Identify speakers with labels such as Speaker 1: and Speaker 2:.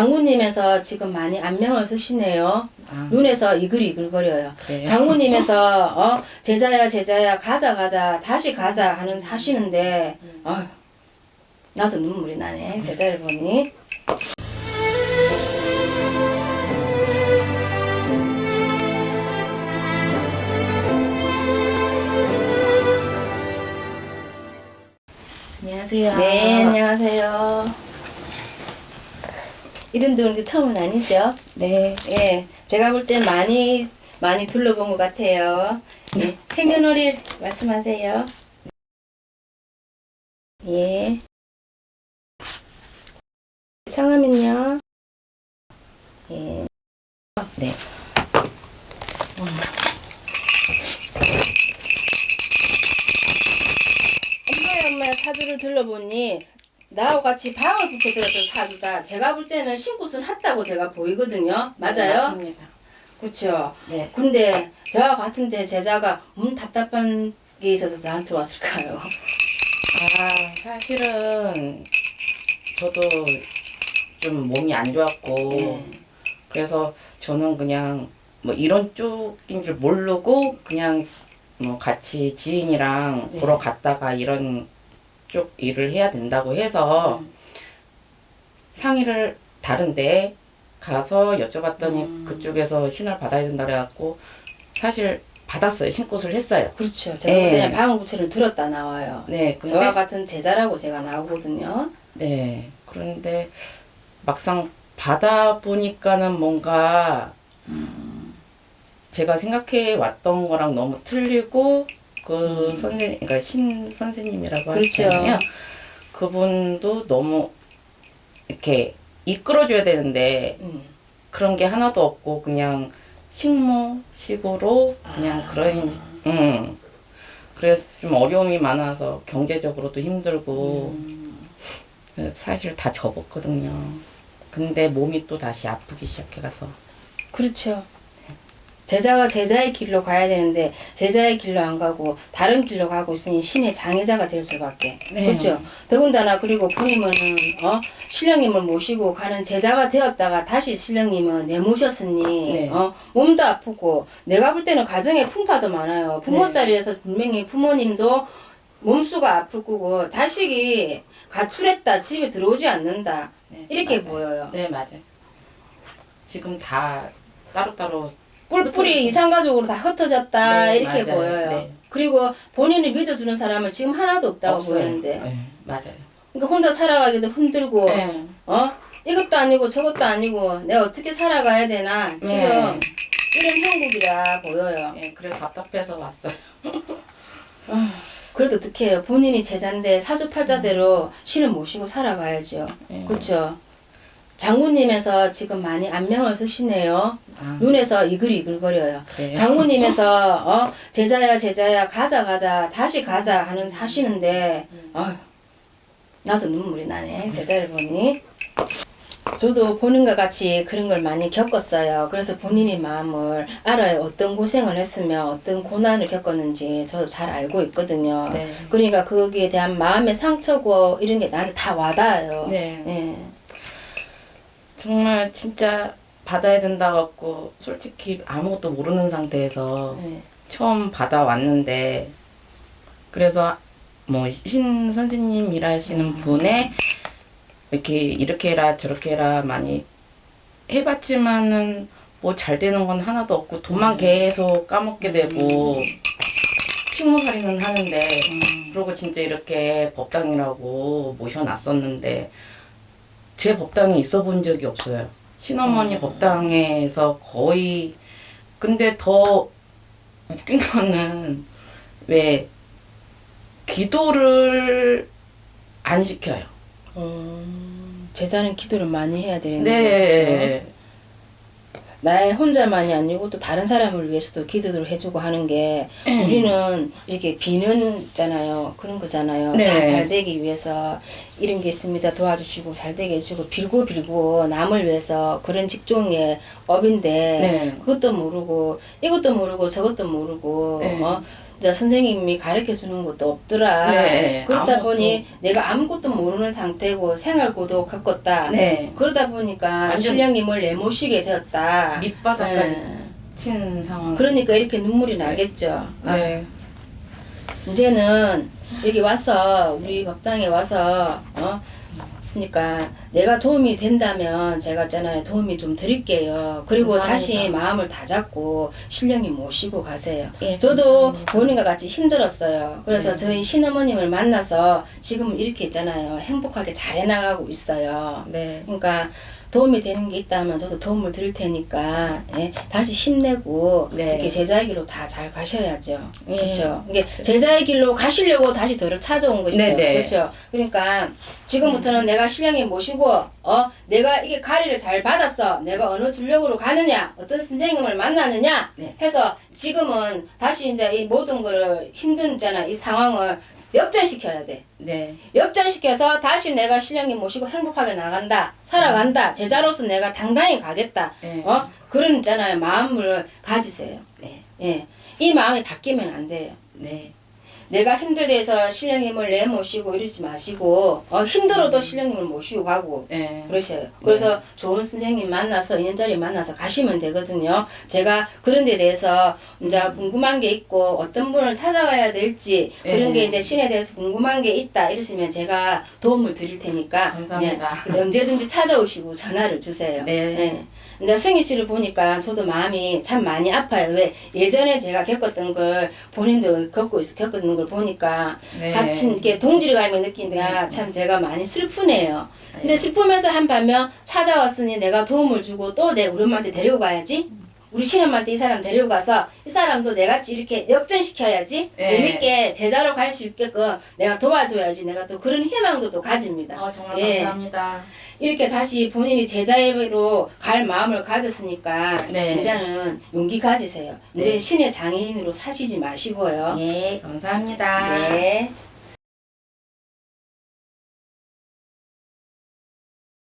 Speaker 1: 장모님에서 지금 많이 안명을 쓰시네요.
Speaker 2: 아,
Speaker 1: 눈에서 이글이글거려요.
Speaker 2: 그래요?
Speaker 1: 장모님에서 어 제자야 제자야 가자 가자 다시 가자 하는 하시는데 어 나도 눈물이 나네 제자를 보니
Speaker 2: 안녕하세요.
Speaker 1: 네 안녕하세요 이런 데온 처음은 아니죠?
Speaker 2: 네.
Speaker 1: 예 제가 볼 땐 많이 많이 둘러본 것 같아요 예, 생년월일 말씀하세요 예 성함은요? 예.
Speaker 2: 네.
Speaker 1: 엄마의 엄마의 사주를 둘러보니 나하고 같이 방을 붙여들었던 사주다. 제가 볼 때는 신굿은 핫다고 제가 보이거든요. 맞아요?
Speaker 2: 맞습니다.
Speaker 1: 그렇죠.
Speaker 2: 네.
Speaker 1: 근데 저와 같은데 제자가 음 답답한 게 있어서 나한테 왔을까요?
Speaker 2: 아, 사실은 저도 좀 몸이 안 좋았고
Speaker 1: 네.
Speaker 2: 그래서 저는 그냥 뭐 이런 쪽인 줄 모르고 그냥 뭐 같이 지인이랑
Speaker 1: 네.
Speaker 2: 보러 갔다가 이런 쪽 일을 해야 된다고 해서
Speaker 1: 음.
Speaker 2: 상의를 다른데 가서 여쭤봤더니
Speaker 1: 음.
Speaker 2: 그쪽에서 신을 받아야 된다 그래갖고 사실 받았어요. 신꽃을 했어요.
Speaker 1: 그렇죠. 제가
Speaker 2: 네.
Speaker 1: 방을 붙여를 들었다 나와요.
Speaker 2: 네, 근데
Speaker 1: 저와 같은 제자라고 제가 나오거든요.
Speaker 2: 네. 그런데 막상 받아 보니까는 뭔가 제가 생각해 왔던 거랑 너무 틀리고 그 선생 그러니까 신 선생님이라고
Speaker 1: 그렇죠.
Speaker 2: 하시잖아요. 그분도 너무 이렇게 이끌어줘야 되는데
Speaker 1: 음.
Speaker 2: 그런 게 하나도 없고 그냥 식모식으로 그냥
Speaker 1: 아.
Speaker 2: 그런 음 그래서 좀 어려움이 많아서 경제적으로도 힘들고
Speaker 1: 음.
Speaker 2: 사실 다 접었거든요. 근데 몸이 또 다시 아프기 시작해가서
Speaker 1: 그렇죠. 제자가 제자의 길로 가야 되는데 제자의 길로 안 가고 다른 길로 가고 있으니 신의 장애자가 될 수밖에.
Speaker 2: 네.
Speaker 1: 그렇죠. 더군다나 그리고 부님은 어 신령님을 모시고 가는 제자가 되었다가 다시 신령님은 내모셨으니
Speaker 2: 네.
Speaker 1: 어 몸도 아프고 내가 볼 때는 가정에 풍파도 많아요. 부모
Speaker 2: 네.
Speaker 1: 자리에서 분명히 부모님도 몸수가 아플 거고 자식이 가출했다 집에 들어오지 않는다
Speaker 2: 네,
Speaker 1: 이렇게
Speaker 2: 맞아요.
Speaker 1: 보여요.
Speaker 2: 네 맞아요. 지금 다 따로따로
Speaker 1: 뿔뿔이 이상가족으로 다 흩어졌다
Speaker 2: 네,
Speaker 1: 이렇게
Speaker 2: 맞아요.
Speaker 1: 보여요.
Speaker 2: 네.
Speaker 1: 그리고 본인을 믿어주는 사람은 지금 하나도 없다고
Speaker 2: 없어요.
Speaker 1: 보이는데,
Speaker 2: 네, 맞아요.
Speaker 1: 그러니까 혼자 살아가기도 힘들고,
Speaker 2: 네.
Speaker 1: 어 이것도 아니고 저것도 아니고 내가 어떻게 살아가야 되나 지금
Speaker 2: 네.
Speaker 1: 이런 형국이라 보여요.
Speaker 2: 네, 그래서 답답해서 왔어요.
Speaker 1: 그래도 어떻게 해요? 본인이 제자인데 사주팔자대로 신을 모시고 살아가야죠.
Speaker 2: 네.
Speaker 1: 그렇죠. 장모님에서 지금 많이 안명을 쓰시네요.
Speaker 2: 아,
Speaker 1: 눈에서 이글이글거려요.
Speaker 2: 그래요?
Speaker 1: 장모님에서 어 제자야 제자야 가자 가자 다시 가자 하는 하시는데 어 나도 눈물이 나네 제자를 보니 저도 본인과 같이 그런 걸 많이 겪었어요. 그래서 본인의 마음을 알아요. 어떤 고생을 했으면 어떤 고난을 겪었는지 저도 잘 알고 있거든요.
Speaker 2: 네.
Speaker 1: 그러니까 거기에 대한 마음의 상처고 이런 게 나한테 다 와닿아요.
Speaker 2: 네.
Speaker 1: 예.
Speaker 2: 정말 진짜 받아야 된다 갖고 솔직히 아무것도 모르는 상태에서
Speaker 1: 예.
Speaker 2: 처음 받아왔는데 그래서 뭐 신 선생님 일하시는 분의 이렇게 이렇게 해라 저렇게 해라 많이 해봤지만은 뭐 잘 되는 건 하나도 없고 돈만 계속 까먹게 되고 식모살이는 하는데 그리고 진짜 이렇게 법당이라고 모셔놨었는데 제 법당에 있어 본 적이 없어요. 신어머니 법당에서 거의 근데 더 웃긴 거는 왜 기도를 안 시켜요.
Speaker 1: 음, 제자는 기도를 많이 해야 되는데 그렇죠?
Speaker 2: 네.
Speaker 1: 나의 혼자만이 아니고 또 다른 사람을 위해서도 기도를 해주고 하는 게
Speaker 2: 음.
Speaker 1: 우리는 이렇게 비는 있잖아요 그런 거잖아요
Speaker 2: 네.
Speaker 1: 다잘 되기 위해서 이런 게 있습니다 도와주시고 잘 되게 해주고 빌고 빌고 남을 위해서 그런 직종의 업인데
Speaker 2: 네.
Speaker 1: 그것도 모르고 이것도 모르고 저것도 모르고
Speaker 2: 네.
Speaker 1: 어? 이제 선생님이 가르쳐 주는 것도 없더라.
Speaker 2: 네,
Speaker 1: 그러다
Speaker 2: 아무것도-
Speaker 1: 보니 내가 아무것도 모르는 상태고 생활 고도 겪었다.
Speaker 2: 네.
Speaker 1: 그러다 보니까
Speaker 2: 완전-
Speaker 1: 신령님을 내모시게 되었다.
Speaker 2: 밑바닥까지
Speaker 1: 네.
Speaker 2: 친 상황.
Speaker 1: 그러니까 이렇게 눈물이 나겠죠.
Speaker 2: 네.
Speaker 1: 이제는 여기 와서 우리 법당에 와서 어 있으니까 내가 도움이 된다면 제가 있잖아요 도움이 좀 드릴게요. 그리고
Speaker 2: 감사합니다.
Speaker 1: 다시 마음을 다잡고 신령님 모시고 가세요.
Speaker 2: 예,
Speaker 1: 저도
Speaker 2: 감사합니다.
Speaker 1: 본인과 같이 힘들었어요. 그래서
Speaker 2: 네.
Speaker 1: 저희 신어머님을 만나서 지금 이렇게 있잖아요. 행복하게 잘 해나가고 있어요.
Speaker 2: 네.
Speaker 1: 그러니까 도움이 되는 게 있다면 저도 도움을 드릴 테니까 예, 다시 힘내고
Speaker 2: 네.
Speaker 1: 특히 제자의 길로 다 잘 가셔야죠.
Speaker 2: 예.
Speaker 1: 그렇죠. 이게 제자의 길로 가시려고 다시 저를 찾아온 것이죠.
Speaker 2: 네, 네.
Speaker 1: 그렇죠. 그러니까 지금부터는 내가 신령님 모시고 어 내가 이게 가리를 잘 받았어. 내가 어느 줄력으로 가느냐, 어떤 선생님을 만나느냐
Speaker 2: 네.
Speaker 1: 해서 지금은 다시 이제 이 모든 거를 힘든 있잖아 이 상황을 역전시켜야 돼.
Speaker 2: 네.
Speaker 1: 역전시켜서 다시 내가 신령님 모시고 행복하게 나간다, 살아간다, 제자로서 내가 당당히 가겠다.
Speaker 2: 네.
Speaker 1: 어? 그런 있잖아요. 마음을 가지세요.
Speaker 2: 네.
Speaker 1: 예. 이 마음이 바뀌면 안 돼요.
Speaker 2: 네.
Speaker 1: 내가 힘들대서 신령님을 내 모시고 이러지 마시고, 어, 힘들어도 신령님을 모시고 가고,
Speaker 2: 네.
Speaker 1: 그러세요. 그래서 좋은 선생님 만나서 인연자리 만나서 가시면 되거든요. 제가 그런 데 대해서 이제 궁금한 게 있고 어떤 분을 찾아가야 될지 그런
Speaker 2: 네.
Speaker 1: 게 이제 신에 대해서 궁금한 게 있다 이러시면 제가 도움을 드릴 테니까
Speaker 2: 감사합니다.
Speaker 1: 네, 언제든지 찾아오시고 전화를 주세요.
Speaker 2: 네.
Speaker 1: 이제 승희 씨를 보니까 저도 마음이 참 많이 아파요. 왜 예전에 제가 겪었던 걸 본인도 겪고 있어 겪었는 걸 보니까
Speaker 2: 네.
Speaker 1: 같은 이렇게 동질감을 느낀다. 참 제가 많이 슬프네요. 근데 슬프면서 한 반면 찾아왔으니 내가 도움을 주고 또 내 우리 엄마한테 데리고 가야지. 우리 신엄마한테 이 사람 데리고 가서 이 사람도 내같이 이렇게 역전시켜야지.
Speaker 2: 네.
Speaker 1: 재밌게 제자로 갈 수 있게끔 내가 도와줘야지. 내가 또 그런 희망도 또 가집니다.
Speaker 2: 어, 정말
Speaker 1: 예.
Speaker 2: 감사합니다.
Speaker 1: 이렇게 다시 본인이 제자로 갈 마음을 가졌으니까
Speaker 2: 네.
Speaker 1: 이제는 용기 가지세요. 이제
Speaker 2: 네.
Speaker 1: 신의 장애인으로 사시지 마시고요.
Speaker 2: 예, 감사합니다.
Speaker 1: 네.